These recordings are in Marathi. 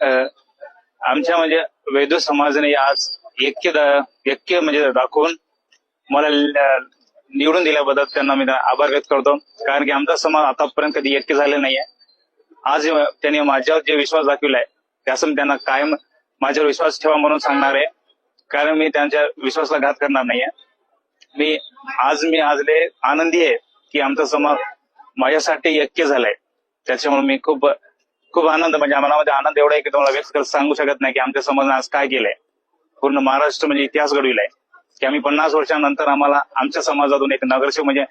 अ, आमच्या म्हणजे वैद्य समाजाने आज ऐक्य ऐक्य म्हणजे दाखवून मला निवडून दिल्याबद्दल त्यांना मी आभार व्यक्त करतो. कारण की आमचा समाज आतापर्यंत कधी ऐक्य झाले नाहीये. आज त्यांनी माझ्यावर जे विश्वास दाखविलाय त्यासून त्यांना कायम माझ्यावर विश्वास ठेवा म्हणून सांगणार आहे. कारण मी त्यांच्या विश्वासाला घात करणार नाहीये. मी आज मी आज लय आनंदी आहे की आमचा समाज माझ्यासाठी ऐक्य झालाय. त्याच्यामुळे मी खूप खूप आनंद म्हणजे मनामध्ये आनंद एवढा आहे की तुम्हाला व्यक्त सांगू शकत नाही की आमच्या समाजाने आज काय केलंय. पूर्ण महाराष्ट्र म्हणजे इतिहास घडविलाय. की आम्ही पन्नास वर्षानंतर आम्हाला आमच्या समाजातून एक नगरसेवक म्हणजे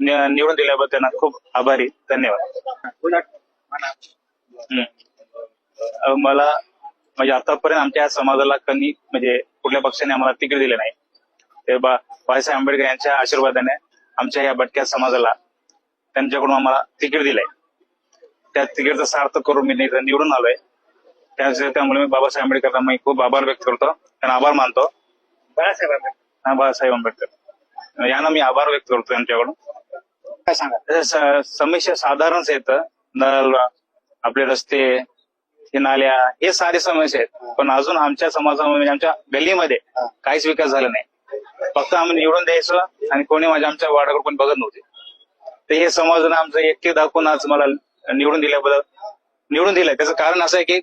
निवडून दिल्याबद्दल त्यांना खूप आभारी. धन्यवाद. हम्म. मला म्हणजे आतापर्यंत आमच्या समाजाला कधी म्हणजे कुठल्या पक्षाने आम्हाला तिकीट दिले नाही. ते बा बाबासाहेब आंबेडकर यांच्या आशीर्वादाने आमच्या या भटक्या समाजाला त्यांच्याकडून आम्हाला तिकीट दिलंय. त्या तिकीटचा सार्थ करून मी निवडून आलोय. त्या- त्यामुळे मी बाबासाहेब आंबेडकरांना मी खूप आभार व्यक्त करतो. त्यांना आभार मानतो. बाळासाहेब आंबेडकर. हा बाबासाहेब आंबेडकर. यांना मी आभार व्यक्त करतो यांच्याकडून काय सांगा समस्या साधारणच आहेत नळ आपले रस्ते हे नाल्या हे सारे समस्या आहेत. पण अजून आमच्या समाजामध्ये म्हणजे आमच्या गल्लीमध्ये काहीच विकास झाला नाही. फक्त आम्ही निवडून द्यायचो आणि कोणी माझ्या आमच्या वार्डाकडे कोणी बघत नव्हते. तर हे समाजानं आमचं ऐक्य दाखवून आज मला निवडून दिल्याबद्दल निवडून दिलंय. त्याचं कारण असं आहे की